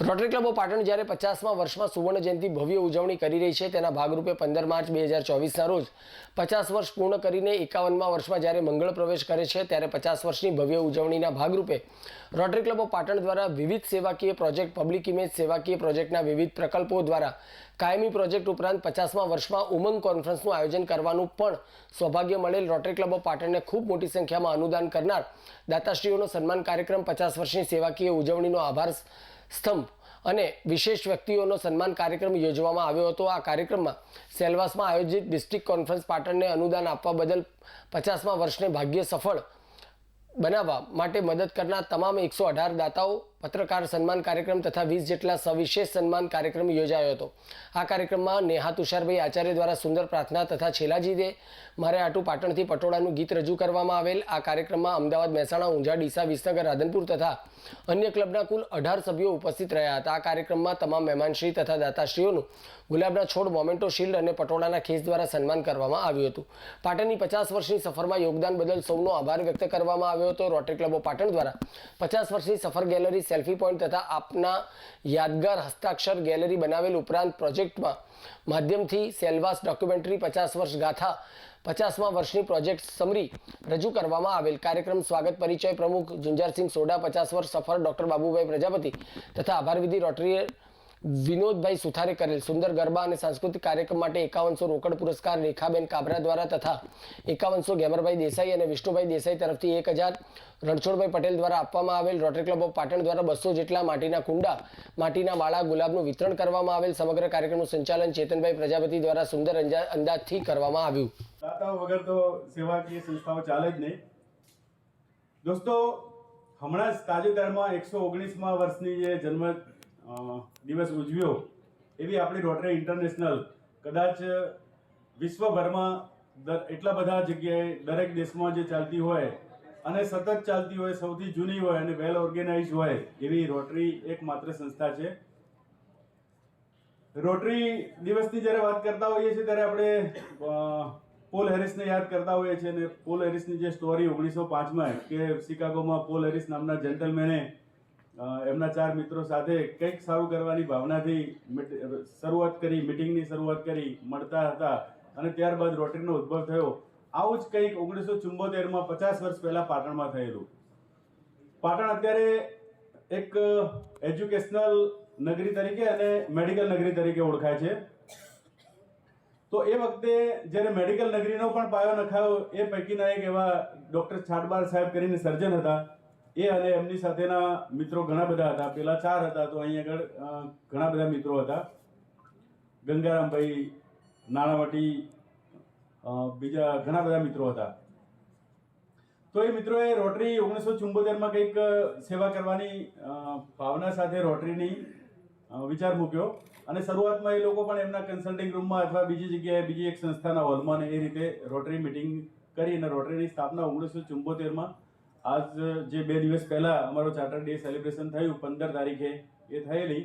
Rotary ક્લબો Patan જ્યારે પચાસમાં વર્ષમાં સુવર્ણ જયંતિ ભવ્ય ઉજવણી કરી રહી છે, તેના ભાગરૂપે પંદર માર્ચ બે હજાર ચોવીસના રોજ પચાસ વર્ષ પૂર્ણ કરીને એકાવનમાં વર્ષમાં જ્યારે મંગળ પ્રવેશ કરે છે, ત્યારે પચાસ વર્ષની ભવ્ય ઉજવણીના ભાગરૂપે રોટરી ક્લબો પાટણ દ્વારા વિવિધ સેવાકીય પ્રોજેક્ટ, પબ્લિક ઇમેજ સેવાકીય પ્રોજેક્ટના વિવિધ પ્રકલ્પો દ્વારા કાયમી પ્રોજેક્ટ ઉપરાંત પચાસમાં વર્ષમાં ઉમંગ કોન્ફરન્સનું આયોજન કરવાનું પણ સૌભાગ્ય મળેલ રોટરી ક્લબો પાટણને ખૂબ મોટી સંખ્યામાં અનુદાન કરનાર દાતાશ્રીઓનો સન્માન કાર્યક્રમ પચાસ વર્ષની સેવાકીય ઉજવણીનો આભાર સ્તંભ. અને વિશેષ વ્યક્તિઓનો સન્માન કાર્યક્રમ યોજવામાં આવ્યો હતો. આ કાર્યક્રમમાં સેલવાસમાં આયોજિત ડિસ્ટ્રિક્ટ કોન્ફરન્સ પાટણને અનુદાન આપવા બદલ પચાસમા વર્ષને ભાગ્ય સફળ બનાવવા માટે મદદ કરનાર તમામ એકસો અઢાર દાતાઓ પત્રકાર સન્માન કાર્યક્રમ તથા વીસ જેટલા સવિશેષ સન્માન કાર્યક્રમ યોજાયો હતો. આ કાર્યક્રમમાં નેહા તુષારભાઈ આચાર્ય દ્વારા સુંદર પ્રાર્થના તથા છેલાજીદે મારે આટું પાટણથી પટોળાનું ગીત રજૂ કરવામાં આવેલ. આ કાર્યક્રમમાં અમદાવાદ, મહેસાણા, ઊંઝા, ડીસા, વિસનગર, રાધનપુર તથા અન્ય ક્લબના કુલ અઢાર સભ્યો ઉપસ્થિત રહ્યા હતા. આ કાર્યક્રમમાં તમામ મહેમાનશ્રી તથા દાતાશ્રીઓનું ગુલાબના છોડ, મોમેન્ટો, શિલ્ડ અને પટોળાના ખેસ દ્વારા સન્માન કરવામાં આવ્યું હતું. પાટણની પચાસ વર્ષની સફરમાં યોગદાન બદલ સૌનો આભાર વ્યક્ત કરવામાં આવ્યો હતો. રોટરી ક્લબો પાટણ દ્વારા પચાસ વર્ષની સફર ગેલેરી સેલ્ફી પોઈન્ટ તથા આપના યાદગાર હસ્તાક્ષર ગેલેરી બનાવેલ ઉપરાંત પ્રોજેક્ટમાં માધ્યમથી સેલવાસ ડોક્યુમેન્ટરી પચાસ વર્ષ ગાથા પચાસમા વર્ષની પ્રોજેક્ટ સમરી રજૂ કરવામાં આવેલ કાર્યક્રમ સ્વાગત પરિચય પ્રમુખ ઝુંઝારસિંહ સોઢા, પચાસ વર્ષ સફર ડોક્ટર બાબુભાઈ પ્રજાપતિ તથા આભારવિધિ રોટરી વિનોદભાઈ સુથારે કરેલ સુંદર ગરબા અને સાંસ્કૃતિક કાર્યક્રમ માટે એકાવનસો રોકડ પુરસ્કાર રેખાબેન કાબરા દ્વારા તથા એકાવનસો ગેમરભાઈ દેસાઈ અને વિષ્ણુભાઈ દેસાઈ તરફથી એક હજાર રણછોડભાઈ પટેલ દ્વારા આપવામાં આવેલ રોટરી ક્લબ ઓફ પાટણ દ્વારા બસો જેટલા માટીના કુંડા, માટીના માળા, ગુલાબનું વિતરણ કરવામાં આવેલ સમગ્ર કાર્યક્રમનું સંચાલન ચેતનભાઈ પ્રજાપતિ દ્વારા સુંદર અંદાજથી કરવામાં આવ્યું. વગર તો સેવાકીય સંસ્થાઓ ચાલે જ નહીં. દોસ્તો, હમણાં જ તાજેતરમાં એકસો ઓગણીસમાં વર્ષની જે જન્મ દિવસ ઉજવ્યો. એવી આપણી રોટરી ઇન્ટરનેશનલ કદાચ વિશ્વભરમાં એટલા બધા જગ્યાએ દરેક દેશમાં જે ચાલતી હોય અને સતત ચાલતી હોય, સૌથી જૂની હોય અને વેલ ઓર્ગેનાઇઝ હોય એવી રોટરી એકમાત્ર સંસ્થા છે. રોટરી દિવસની જ્યારે વાત કરતા હોઈએ છીએ ત્યારે આપણે પોલ હેરિસને યાદ કરતા હોઈએ છીએ અને પોલ હેરિસની જે સ્ટોરી ઓગણીસો પાંચમાં કે શિકાગોમાં પોલ હેરિસ નામના જેન્ટલમેને એમના ચાર મિત્રો સાથે કંઈક સારું કરવાની ભાવનાથી શરૂઆત કરી, મિટિંગની શરૂઆત કરી, મળતા હતા અને ત્યારબાદ રોટરીનો ઉદ્ભવ થયો. આવું જ કંઈક ઓગણીસો ચુંબોતેરમાં પચાસ વર્ષ પહેલાં પાટણમાં થયેલું. પાટણ અત્યારે એક એજ્યુકેશનલ નગરી તરીકે અને મેડિકલ નગરી તરીકે ઓળખાય છે. તો એ વખતે જ્યારે મેડિકલ નગરીનો પણ પાયો નખાયો, એ પૈકીના એક એવા ડૉક્ટર છાટબાર સાહેબ કરીને સર્જન હતા. એ અને એમની સાથેના મિત્રો ઘણા બધા હતા. પેલા ચાર હતા, તો અહીં આગળ ઘણા બધા મિત્રો હતા. ગંગારામભાઈ નાણાવટી બીજા ઘણા બધા મિત્રો હતા. તો એ મિત્રોએ રોટરી ઓગણીસો ચુંબોતેરમાં કંઈક સેવા કરવાની ભાવના સાથે રોટરીની વિચાર મૂક્યો. અને શરૂઆતમાં એ લોકો પણ એમના કન્સલ્ટિંગ રૂમમાં અથવા બીજી જગ્યાએ બીજી એક સંસ્થાના હોલમાં એ રીતે રોટરી મિટિંગ કરી અને રોટરીની સ્થાપના ઓગણીસો ચુંબોતેરમાં આજ જે બે દિવસ પહેલા અમારો ચાર્ટર ડે સેલિબ્રેશન થયું પંદર તારીખે એ થયેલી.